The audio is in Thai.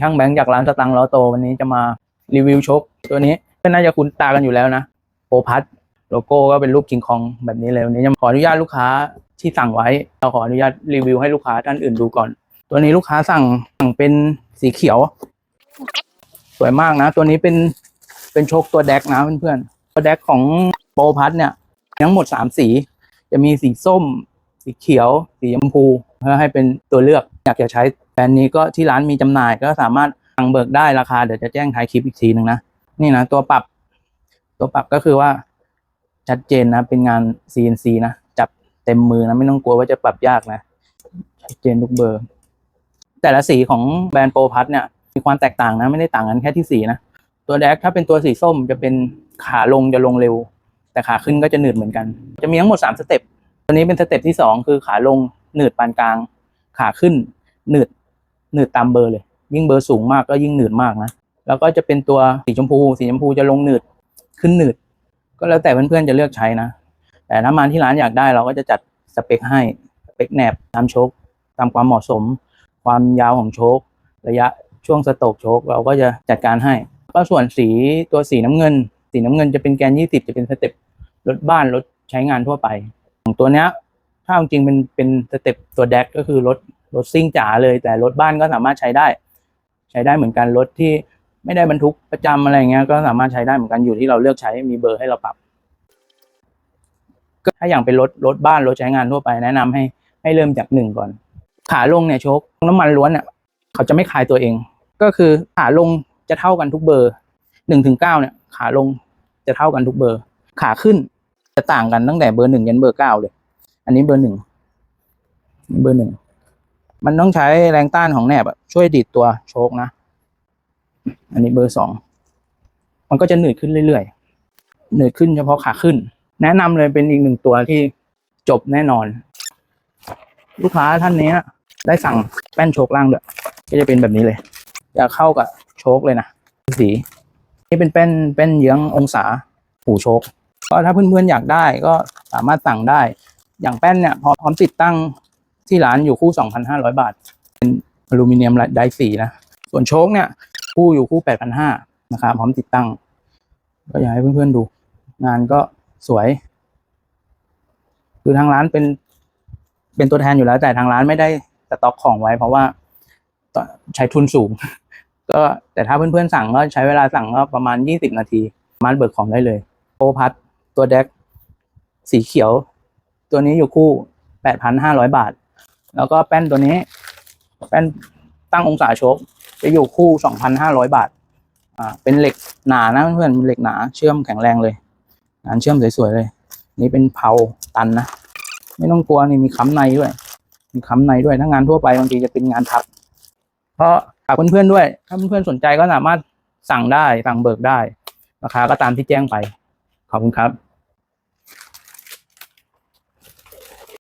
ช่างแบงค์จากร้านสตังค์ล้อโตวันนี้จะมารีวิวชกตัวนี้ก็น่าจะคุ้นตากันอยู่แล้วนะโปรพัทโลโก้ก็เป็นรูปคิงคองแบบนี้เลยวันนี้จะขออนุญาตลูกค้าที่สั่งไว้เราขออนุญาตรีวิวให้ลูกค้าท่านอื่นดูก่อน ตัวนี้ลูกค้าสั่งสั่งเป็นสีเขียว สวยมากนะ ตัวนี้เป็นเป็นโชคตัวแดกนะเพื่อนๆตัวแดกของโปรพัทเนี่ยทั้งหมดสามสี จะมีสีส้ม สีเขียว สีชมพูเพื่อให้เป็นตัวเลือกอยากจะใช้ แบรนด์นี้ก็ที่ร้านมีจำหน่ายก็สามารถสั่งเบิกได้ราคาเดี๋ยวจะแจ้งท้ายคลิปอีกทีหนึ่งนะนี่นะตัวปรับ ตัวปรับก็คือว่าชัดเจนนะ เป็นงาน CNC นะจับเต็มมือนะไม่ต้องกลัวว่าจะปรับยากนะชัดเจนทุกเบอร์ แต่ละสีของแบรนด์โปรพัทเนี่ยมีความแตกต่างนะ ไม่ได้ต่างกันแค่ที่สีนะตัวแดกถ้าเป็นตัวสีส้มจะเป็นขาลงจะลงเร็ว แต่ขาขึ้นก็จะหนืดเหมือนกัน จะมีทั้งหมดสามสเต็ปตัวนี้เป็นสเต็ปที่สองคือขาลงหนืดปานกลาง ขาขึ้นหนืด หนืดตามเบอร์เลย ยิ่งเบอร์สูงมากก็ยิ่งหนืดมากนะ แล้วก็จะเป็นตัวสีชมพู สีชมพูจะลงหนืดขึ้นหนืด ก็แล้วแต่เพื่อนๆจะเลือกใช้นะ แต่ถ้ามาที่ร้านอยากได้เราก็จะจัดสเปคให้สเปคแหนบตามโชคตามความเหมาะสม ความยาวของโชคระยะช่วงสโตกโชคเราก็จะจัดการให้ ก็ส่วนสีตัวสีน้ำเงิน สีน้ำเงินจะเป็นแกนยี่สิบจะเป็นสเต็ปรถบ้านรถใช้งานทั่วไปของตัวเนี้ยถ้าเอาจริงเป็นเป็นสเต็ปตัวแดกก็คือรถ รถซิ่งจ๋าเลย แต่รถบ้านก็สามารถใช้ได้ ใช้ได้เหมือนกันรถที่ไม่ได้บรรทุกประจำอะไรเงี้ยก็สามารถใช้ได้เหมือนกันอยู่ที่เราเลือกใช้มีเบอร์ให้เราปรับก็ถ้าอย่างเป็นรถรถบ้านรถใช้งานทั่วไปแนะนำให้ให้เริ่มจากหนึ่งก่อน ขาลงเนี่ยโชคน้ำมันล้วนเนี่ยเขาจะไม่คลายตัวเอง ก็คือขาลงจะเท่ากันทุกเบอร์หนึ่งถึงเก้าเนี่ย ขาลงจะเท่ากันทุกเบอร์ ขาขึ้นจะต่างกันตั้งแต่เบอร์หนึ่งยันเบอร์เก้าเลย อันนี้เบอร์หนึ่งเบอร์หนึ่ง มันต้องใช้แรงต้านของแหนบช่วยดีดตัวโชคนะ อันนี้เบอร์สอง มันก็จะหนืดขึ้นเรื่อยๆ หนืดขึ้นเฉพาะขาขึ้น แนะนำเลยเป็นอีกหนึ่งตัวที่จบแน่นอน ลูกค้าท่านนี้ได้สั่งแป้นโชคล่างด้วยก็จะเป็นแบบนี้เลย อยากเข้ากับโชคเลยนะ สี นี่เป็นแป้นแป้นเยื้ององศาหูโชค ก็ถ้าเพื่อนๆอยากได้ก็สามารถสั่งได้ อย่างแป้นเนี่ยพร้อมติดตั้ง ที่ร้านอยู่คู่ 2,500 บาท เป็นอลูมิเนียมไดสีนะ ส่วนโชคเนี่ย คู่อยู่คู่ 8,500นะครับพร้อมติดตั้ง ก็อยากให้เพื่อนๆดู งานก็สวย คือทางร้านเป็นเป็นตัวแทนอยู่แล้ว แต่ทางร้านไม่ได้สต็อกของไว้ เพราะว่าใช้ทุนสูง ก็แต่ถ้าเพื่อนๆสั่งก็ใช้เวลาสั่งก็ประมาณ 20 นาทีมาเบิกของได้เลยโปรพัทตัวแดกสีเขียว ตัวนี้อยู่คู่ 8,500 บาท แล้วก็แป้นตัวนี้ แป้นตั้งองศาชคจะอยู่คู่ 2,500 บาท อ่า เป็นเหล็กหนานะเพื่อนเหล็กหนาเชื่อมแข็งแรงเลย งานเชื่อมสวยๆเลย นี่เป็นเผาตันนะ ไม่ต้องกลัวนี่มีค้ำในด้วย มีค้ำในด้วย ถ้างานทั่วไปบางทีจะเป็นงานทับ เพราะฝากเพื่อนๆด้วย ถ้าเพื่อนๆสนใจก็สามารถสั่งได้ สั่งเบิกได้ ราคาก็ตามที่แจ้งไป ขอบคุณครับ